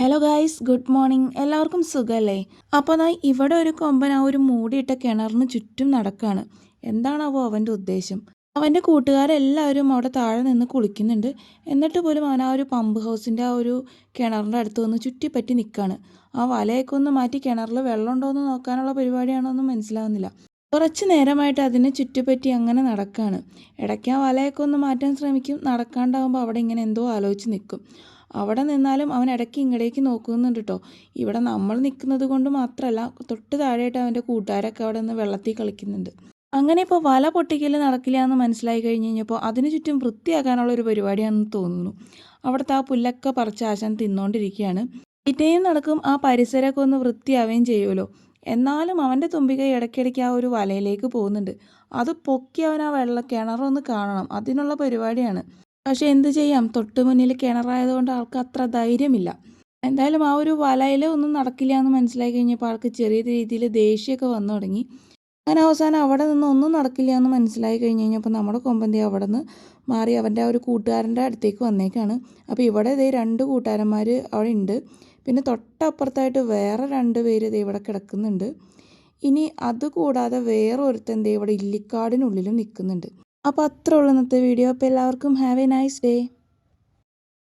Hello guys good morning എല്ലാവർക്കും സുഖമല്ലേ അപ്പോൾ ദാ ഇവിടെ ഒരു കൊമ്പൻ ആ ഒരു മൂടിയിട്ട കിണറിന് ചുറ്റും നടക്കുകയാണ് എന്താണാവോ അവന്റെ ഉദ്ദേശം? അവന്റെ കൂട്ടുകാരെല്ലാവരും അവിടെ താഴെ നിന്ന് കുളിക്കുന്നുണ്ട്. എന്നിട്ട് പോലും അവൻ ആ ഒരു പമ്പ് ഹൗസിന്റെ ആ ഒരു കിണറിന്റെ അടുത്ത് വന്ന് ചുറ്റിപ്പറ്റി നിൽക്കുകയാണ് ആ വലയൊക്കെ ഒന്ന് മാറ്റി കിണറിൽ വെള്ളമുണ്ടോ എന്ന് നോക്കാനുള്ള പരിപാടിയാണോ ഒന്നും മനസ്സിലാവുന്നില്ല. കുറച്ച് നേരമായിട്ട് അതിനെ ചുറ്റുപറ്റി അങ്ങനെ നടക്കുകയാണ് ഇടയ്ക്ക് ആ വലയൊക്കെ ഒന്ന് മാറ്റാൻ ശ്രമിക്കും. നടക്കാണ്ടാവുമ്പോൾ അവിടെ ഇങ്ങനെ എന്തോ ആലോചിച്ച് നിൽക്കും അവിടെ നിന്നാലും അവൻ ഇടയ്ക്ക് ഇങ്ങടേക്ക് നോക്കുന്നുണ്ട് കേട്ടോ ഇവിടെ നമ്മൾ നിൽക്കുന്നത് കൊണ്ട് മാത്രമല്ല തൊട്ട് താഴെയായിട്ട് അവന്റെ കൂട്ടുകാരൊക്കെ അവിടെ നിന്ന് വെള്ളത്തിൽ കളിക്കുന്നുണ്ട്. അങ്ങനെ ഇപ്പോൾ വല പൊട്ടിക്കൽ നടക്കില്ല എന്ന് മനസ്സിലായി കഴിഞ്ഞ് കഴിഞ്ഞപ്പോൾ അതിന് ചുറ്റും വൃത്തിയാക്കാനുള്ള ഒരു പരിപാടിയാണെന്ന് തോന്നുന്നു. അവിടുത്തെ ആ പുല്ലൊക്കെ പറിച്ച് ആശാൻ തിന്നുകൊണ്ടിരിക്കുകയാണ് പിറ്റേയും നടക്കും ആ പരിസരമൊക്കെ ഒന്ന് വൃത്തിയാവുകയും ചെയ്യുമല്ലോ എന്നാലും അവന്റെ തുമ്പിക ഇടയ്ക്കിടയ്ക്ക് ആ ഒരു വലയിലേക്ക് പോകുന്നുണ്ട്. അത് പൊക്കി അവൻ ആ വെള്ള കിണറൊന്ന് കാണണം. അതിനുള്ള പരിപാടിയാണ്. പക്ഷെ എന്ത് ചെയ്യാം? തൊട്ട് മുന്നിൽ കിണറായതുകൊണ്ട് ആൾക്ക് അത്ര ധൈര്യമില്ല. എന്തായാലും ആ ഒരു വലയിൽ ഒന്നും നടക്കില്ല എന്ന് മനസ്സിലാക്കി കഴിഞ്ഞപ്പോൾ ആൾക്ക് ചെറിയ രീതിയിൽ ദേഷ്യമൊക്കെ വന്നു തുടങ്ങി. അങ്ങനെ അവസാനം അവിടെ നിന്ന് ഒന്നും നടക്കില്ല എന്ന് മനസ്സിലായി കഴിഞ്ഞ് കഴിഞ്ഞപ്പോൾ നമ്മുടെ കൊമ്പന്തി അവിടെ നിന്ന് മാറി അവന്റെ ആ ഒരു കൂട്ടുകാരന്റെ അടുത്തേക്ക് വന്നേക്കാണ്. അപ്പോൾ ഇവിടെ ഇതേ രണ്ട് കൂട്ടുകാരന്മാർ അവിടെ ഉണ്ട്. പിന്നെ തൊട്ടപ്പുറത്തായിട്ട് വേറെ രണ്ട് പേര് ഇതേ ഇവിടെ കിടക്കുന്നുണ്ട്. ഇനി അതുകൂടാതെ വേറെ ഒരുത്തൻ ഇവിടെ ഇല്ലിക്കാടിനുള്ളിലും നിൽക്കുന്നുണ്ട്. അപ്പോൾ അത്ര ഉള്ളൂ ഇന്നത്തെ വീഡിയോ. അപ്പോൾ എല്ലാവർക്കും ഹാവ് എ നൈസ് ഡേ